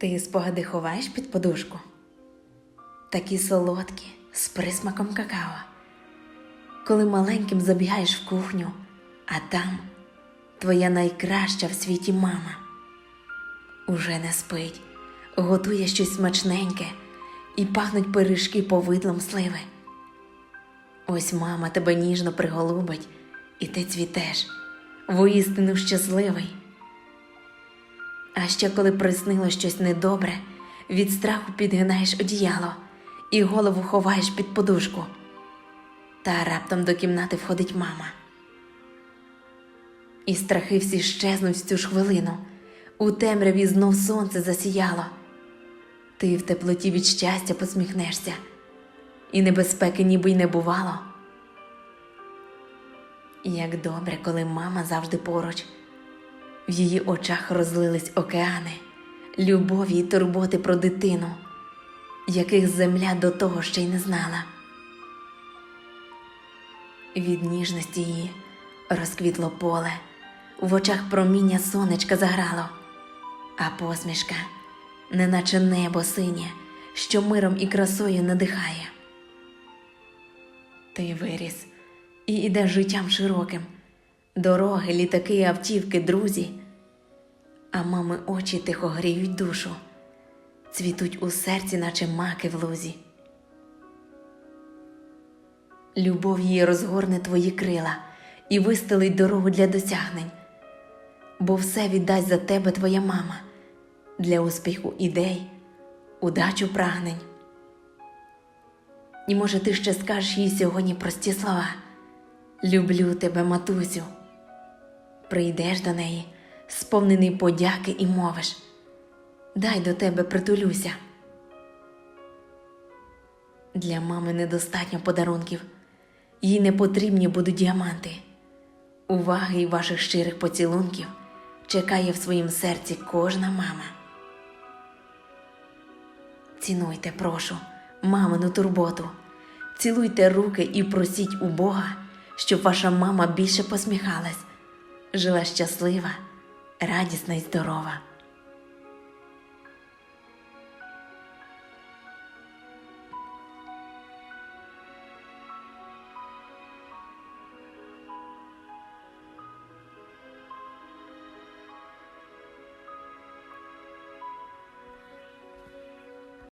Ти спогади ховаєш під подушку? Такі солодкі, з присмаком какао. Коли маленьким забігаєш в кухню, а там твоя найкраща в світі мама. Уже не спить, готує щось смачненьке і пахнуть пиріжки повидлом сливи. Ось мама тебе ніжно приголубить, і ти цвітеш, воістину щасливий. А ще коли приснило щось недобре, від страху підгинаєш одіяло і голову ховаєш під подушку. Та раптом до кімнати входить мама. І страхи всі щезнуть в цю ж хвилину. У темряві знов сонце засіяло. Ти в теплоті від щастя посміхнешся, і небезпеки ніби й не бувало. Як добре, коли мама завжди поруч. В її очах розлились океани, любові й турботи про дитину, яких земля до того ще й не знала. Від ніжності її розквітло поле, в очах проміння сонечка заграло, а посмішка, неначе небо синє, що миром і красою надихає. Ти виріс і ідеш життям широким, дороги, літаки, автівки, друзі, а мами очі тихо гріють душу, цвітуть у серці, наче маки в лузі. Любов її розгорне твої крила і вистелить дорогу для досягнень, бо все віддасть за тебе твоя мама для успіху ідей, удачу прагнень. І може ти ще скажеш їй сьогодні прості слова Люблю тебе, матусю. Прийдеш до неї, сповнений подяки і мовиш Дай до тебе притулюся. Для мами недостатньо подарунків, їй не потрібні будуть діаманти. Уваги й ваших щирих поцілунків чекає в своїм серці кожна мама. Цінуйте, прошу, мамину турботу, цілуйте руки і просіть у Бога, щоб ваша мама більше посміхалась, жила щаслива, радісна й здорова.